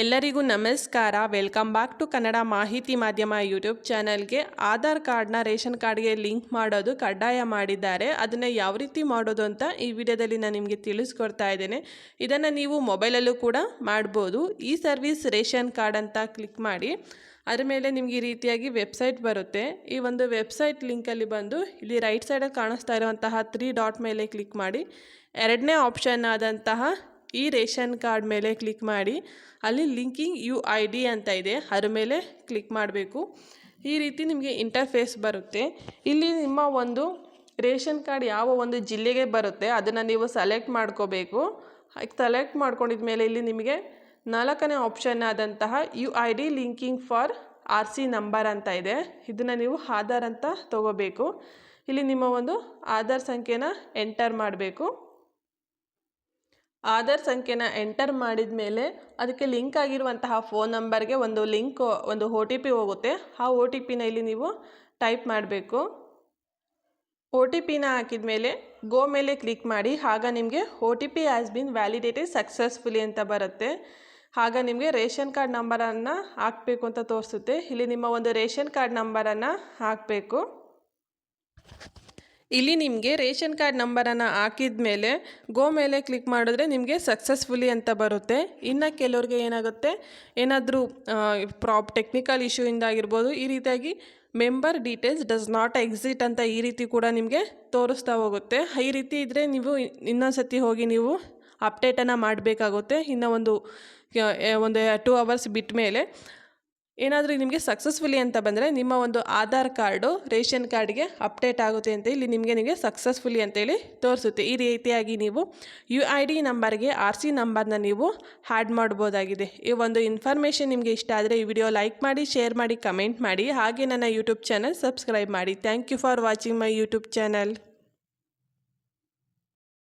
ಎಲ್ಲರಿಗೂ ನಮಸ್ಕಾರ. Welcome back to Kannada ಮಾಹಿತಿ ಮಾಧ್ಯಮ ಯೂಟ್ಯೂಬ್ ಚಾನಲ್ಗೆ. ಆಧಾರ್ ಕಾರ್ಡ್ನ ರೇಷನ್ ಕಾರ್ಡ್ಗೆ ಲಿಂಕ್ ಮಾಡೋದು ಕಡ್ಡಾಯ ಮಾಡಿದ್ದಾರೆ. ಅದನ್ನು ಯಾವ ರೀತಿ ಮಾಡೋದು ಅಂತ ಈ ವಿಡಿಯೋದಲ್ಲಿ ನಾನು ನಿಮಗೆ ತಿಳಿಸ್ಕೊಡ್ತಾ ಇದ್ದೇನೆ. ಇದನ್ನು ನೀವು ಮೊಬೈಲಲ್ಲೂ ಕೂಡ ಮಾಡ್ಬೋದು. ಈ ಸರ್ವಿಸ್ ರೇಷನ್ ಕಾರ್ಡ್ ಅಂತ ಕ್ಲಿಕ್ ಮಾಡಿ. ಅದರ ಮೇಲೆ ನಿಮಗೆ ಈ ರೀತಿಯಾಗಿ ವೆಬ್ಸೈಟ್ ಬರುತ್ತೆ. ಈ ಒಂದು ವೆಬ್ಸೈಟ್ ಲಿಂಕಲ್ಲಿ ಬಂದು ಇಲ್ಲಿ ರೈಟ್ ಸೈಡಲ್ಲಿ ಕಾಣಿಸ್ತಾ ಇರುವಂತಹ ತ್ರೀ ಡಾಟ್ ಮೇಲೆ ಕ್ಲಿಕ್ ಮಾಡಿ. ಎರಡನೇ ಆಪ್ಷನ್ ಆದಂತಹ ಈ ರೇಷನ್ ಕಾರ್ಡ್ ಮೇಲೆ ಕ್ಲಿಕ್ ಮಾಡಿ, ಅಲ್ಲಿ ಲಿಂಕಿಂಗ್ ಯು ಐ ಡಿ ಅಂತ ಇದೆ, ಅದರ ಮೇಲೆ ಕ್ಲಿಕ್ ಮಾಡಬೇಕು. ಈ ರೀತಿ ನಿಮಗೆ ಇಂಟರ್ಫೇಸ್ ಬರುತ್ತೆ. ಇಲ್ಲಿ ನಿಮ್ಮ ಒಂದು ರೇಷನ್ ಕಾರ್ಡ್ ಯಾವ ಒಂದು ಜಿಲ್ಲೆಗೆ ಬರುತ್ತೆ, ಅದನ್ನು ನೀವು ಸೆಲೆಕ್ಟ್ ಮಾಡ್ಕೋಬೇಕು. ಸೆಲೆಕ್ಟ್ ಮಾಡ್ಕೊಂಡಿದ ಮೇಲೆ ಇಲ್ಲಿ ನಿಮಗೆ ನಾಲ್ಕನೇ ಆಪ್ಷನ್ ಆದಂತಹ U I D linking for R C number ಅಂತ ಇದೆ. ಇದನ್ನು ನೀವು ಆಧಾರ್ ಅಂತ ತಗೋಬೇಕು. ಇಲ್ಲಿ ನಿಮ್ಮ ಒಂದು ಆಧಾರ್ ಸಂಖ್ಯೆನ ಎಂಟರ್ ಮಾಡಬೇಕು. ಆಧಾರ್ ಸಂಖ್ಯೆನ ಎಂಟರ್ ಮಾಡಿದ ಮೇಲೆ ಅದಕ್ಕೆ ಲಿಂಕ್ ಆಗಿರುವಂತಹ ಫೋನ್ ನಂಬರ್ಗೆ ಒಂದು ಲಿಂಕ್ ಒಂದು ಒ ಟಿ ಪಿ ಹೋಗುತ್ತೆ. ಆ ಒ ಟಿ ಪಿನ ಇಲ್ಲಿ ನೀವು ಟೈಪ್ ಮಾಡಬೇಕು. ಒ ಟಿ ಪಿನ ಹಾಕಿದ ಮೇಲೆ ಗೋ ಮೇಲೆ ಕ್ಲಿಕ್ ಮಾಡಿ, ಆಗ ನಿಮಗೆ O T P has been validated successfully ಅಂತ ಬರುತ್ತೆ. ಆಗ ನಿಮಗೆ ರೇಷನ್ ಕಾರ್ಡ್ ನಂಬರನ್ನು ಹಾಕಬೇಕು ಅಂತ ತೋರಿಸುತ್ತೆ. ಇಲ್ಲಿ ನಿಮ್ಮ ಒಂದು ರೇಷನ್ ಕಾರ್ಡ್ ನಂಬರನ್ನು ಹಾಕಬೇಕು. ಇಲ್ಲಿ ನಿಮಗೆ ರೇಷನ್ ಕಾರ್ಡ್ ನಂಬರನ್ನು ಹಾಕಿದ ಮೇಲೆ ಗೋ ಮೇಲೆ ಕ್ಲಿಕ್ ಮಾಡಿದ್ರೆ ನಿಮಗೆ ಸಕ್ಸಸ್ಫುಲಿ ಅಂತ ಬರುತ್ತೆ. ಇನ್ನು ಕೆಲವ್ರಿಗೆ ಏನಾಗುತ್ತೆ? ಏನಾದರೂ ಪ್ರಾಪ್ ಟೆಕ್ನಿಕಲ್ ಇಶ್ಯೂಯಿಂದ ಆಗಿರ್ಬೋದು, ಈ ರೀತಿಯಾಗಿ member details does not exit ಅಂತ ಈ ರೀತಿ ಕೂಡ ನಿಮಗೆ ತೋರಿಸ್ತಾ ಹೋಗುತ್ತೆ. ಈ ರೀತಿ ಇದ್ದರೆ ನೀವು ಇನ್ನೊಂದು ಸತಿ ಹೋಗಿ ನೀವು ಅಪ್ಡೇಟನ್ನು ಮಾಡಬೇಕಾಗುತ್ತೆ. ಇನ್ನು ಒಂದು ಒಂದು ಟೂ ಅವರ್ಸ್ ಬಿಟ್ಟ ಮೇಲೆ ಏನಾದರೂ ನಿಮಗೆ ಸಕ್ಸಸ್ಫುಲಿ ಅಂತ ಬಂದರೆ ನಿಮ್ಮ ಒಂದು ಆಧಾರ್ ಕಾರ್ಡು, ರೇಷನ್ ಕಾರ್ಡ್ಗೆ ಅಪ್ಡೇಟ್ ಆಗುತ್ತೆ ಅಂತ ಇಲ್ಲಿ ನಿಮಗೆ ನಿಮಗೆ ಸಕ್ಸಸ್ಫುಲಿ ಅಂತೇಳಿ ತೋರಿಸುತ್ತೆ. ಈ ರೀತಿಯಾಗಿ ನೀವು ಯು ಐ ಡಿ ನಂಬರ್ಗೆ ಆರ್ ಸಿ ನಂಬರ್ನ ನೀವು ಹ್ಯಾಡ್ ಮಾಡ್ಬೋದಾಗಿದೆ. ಈ ಒಂದು ಇನ್ಫಾರ್ಮೇಷನ್ ನಿಮಗೆ ಇಷ್ಟ ಆದರೆ ಈ ವಿಡಿಯೋ ಲೈಕ್ ಮಾಡಿ ಶೇರ್ ಮಾಡಿ ಕಮೆಂಟ್ ಮಾಡಿ, ಹಾಗೆ ನನ್ನ ಯೂಟ್ಯೂಬ್ ಚಾನಲ್ ಸಬ್ಸ್ಕ್ರೈಬ್ ಮಾಡಿ. Thank you for watching my YouTube channel